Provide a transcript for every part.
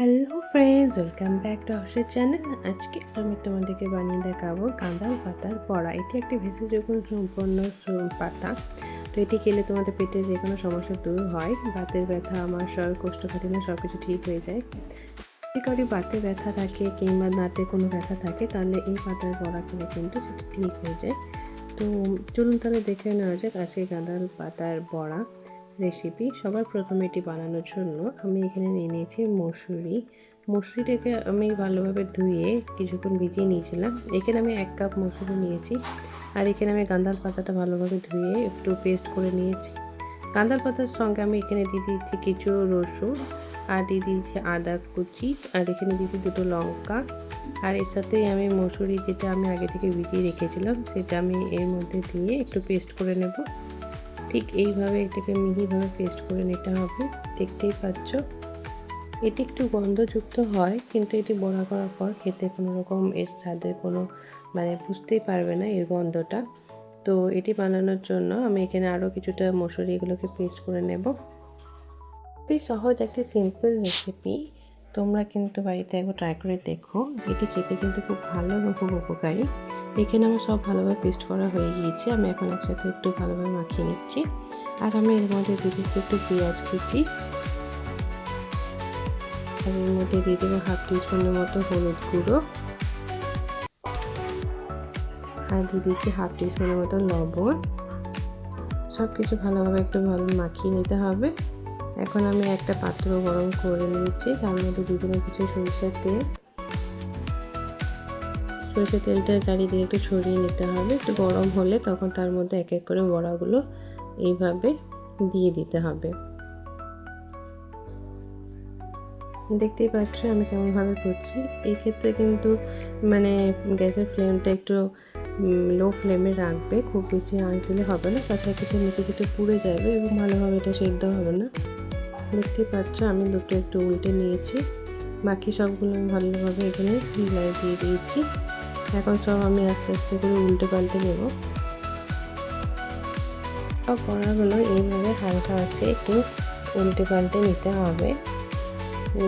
Hello friends, welcome back to our channel. আজকে আমি তোমাদেরকে বানিয়ে দেখাবো গাঁদাল পাতার বড়া। এটি একটি ভেষজ সম্পন্ন পাতা। তো এটি খেলে তোমাদের পেটের যে কোনো সমস্যা দূর হয়। বাতের ব্যথা, আমার সব কোষ্ঠকাঠিন্য সব কিছু ঠিক হয়ে যায়। যদি কারও বাতে ব্যথা থাকে কিংবা দাঁতে কোনো ব্যথা থাকে, তাহলে এই পাতার বড়া খেলে কিন্তু সেটা ঠিক হয়ে যায়। তো চলুন তাহলে দেখে নেওয়া যাক আজকে গাঁদাল পাতার বড়া। রেসিপি সবার প্রথমে এটি বানানোর জন্য আমি এখানে নিয়ে নিয়েছি মসুরি। মসুরিটাকে আমি ভালোভাবে ধুয়ে কিছুক্ষণ ভিজিয়ে নিয়েছিলাম। এখানে আমি এক কাপ মসুরি নিয়েছি আর এখানে আমি গাঁদাল পাতাটা ভালোভাবে ধুয়ে একটু পেস্ট করে নিয়েছি। গাঁদাল পাতার সঙ্গে আমি এখানে দিয়ে দিচ্ছি কিছু রসুন আর দিয়ে দিয়েছি আদা কুচি আর এখানে দিয়েছি দুটো লঙ্কা। আর এর সাথেই আমি মসুরি যেটা আমি আগে থেকে ভিজিয়ে রেখেছিলাম সেটা আমি এর মধ্যে দিয়ে একটু পেস্ট করে নেব। ঠিক এইভাবে এটাকে মিহিভাবে পেস্ট করে নিতে হবে। দেখতেই পাচ্ছ? এটি একটু গন্ধযুক্ত হয়, কিন্তু এটি বড়া করার পর খেতে কোনো রকম এর স্বাদের কোনো মানে বুঝতেই পারবে না এর গন্ধটা। তো এটি বানানোর জন্য আমি এখানে আরও কিছুটা মসুরি এগুলোকে পেস্ট করে নেব। খুবই সহজ একটি সিম্পল রেসিপি তোমরা কিন্তু বাড়িতে একবার ট্রাই করে দেখো। এটি খেতে কিন্তু খুব ভালো এবং খুব উপকারী। এখানে আমার সব ভালোভাবে পেস্ট করা হয়ে গিয়েছে। আমি এখন একসাথে একটু ভালোভাবে মাখিয়ে নিচ্ছি। আর আমি এর মধ্যে দিয়ে দিচ্ছি একটু পেঁয়াজ কুচি। আর এর মধ্যে দিয়ে দেবো হাফ টিস্পুনের মতো হলুদ গুঁড়ো। আর দিয়ে দিচ্ছি হাফ টিস্পুনের মতো লবণ। সব কিছু ভালোভাবে একটু ভালো মাখিয়ে নিতে হবে। এখন আমি একটা পাত্র গরম করে নিয়েছি। তার মধ্যে দেবো কিছু সরিষার তেল। সরষের তেলটা চারিদিকে একটু ছড়িয়ে নিতে হবে। একটু গরম হলে তখন তার মধ্যে এক এক করে বড়াগুলো এইভাবে দিয়ে দিতে হবে। দেখতেই পাচ্ছ আমি কেমনভাবে করছি। এই ক্ষেত্রে কিন্তু মানে গ্যাসের ফ্লেমটা একটু লো ফ্লেমে রাখবে। খুব বেশি আঁচ দিলে হবে না। তাছাড়া কিন্তু নিচে কিছু পুড়ে যাবে এবং ভালোভাবে এটা সেদ্ধ হবে না। পাচ্ছ, আমি দুটো একটু উল্টে নিয়েছি। বাকি সবগুলো আমি ভালোভাবে এখানে মিলাই দিয়ে দিয়েছি। এখন সব আমি আস্তে আস্তে করে উল্টে পাল্টে নেব। সব বড়াগুলো এইভাবে হালকা আছে, একটু উল্টে পাল্টে নিতে হবে।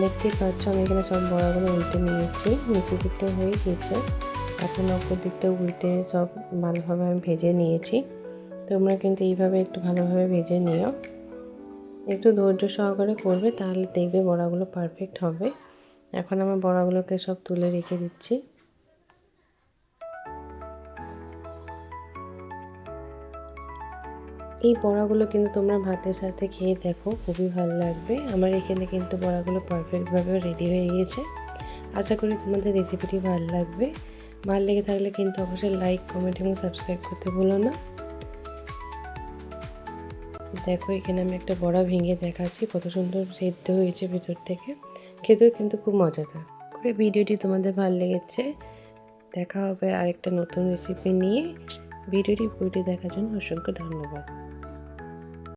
দেখতেই পাচ্ছ, আমি এখানে সব বড়াগুলো উল্টে নিয়েছি। নিচের দিকটা হয়ে গেছে এখন অপর দিকটা উল্টে সব ভালোভাবে আমি ভেজে নিয়েছি। তোমরা কিন্তু এইভাবে একটু ভালোভাবে ভেজে নিও। একটু ধৈর্য সহকারে করবে, তাহলে দেখবে বড়াগুলো পারফেক্ট হবে। এখন আমার বড়াগুলোকে সব তুলে রেখে দিচ্ছি। এই বড়াগুলো কিন্তু তোমরা ভাতের সাথে খেয়ে দেখো, খুবই ভালো লাগবে। আমার এখানে কিন্তু বড়াগুলো পারফেক্টভাবে রেডি হয়ে গিয়েছে। আশা করি তোমাদের রেসিপিটি ভালো লাগবে। ভালো লেগে থাকলে কিন্তু অবশ্যই লাইক কমেন্ট এবং সাবস্ক্রাইব করতে ভুলো না। দেখো, এখানে আমি একটা বড়া ভেঙে দেখাচ্ছি। কত সুন্দর সেদ্ধ হয়েছে ভিতর থেকে। খেতেও কিন্তু খুব মজাদার। করে ভিডিওটি তোমাদের ভালো লেগেছে, দেখা হবে আরেকটা নতুন রেসিপি নিয়ে। ভিডিওটি বইটি দেখার জন্য অসংখ্য ধন্যবাদ।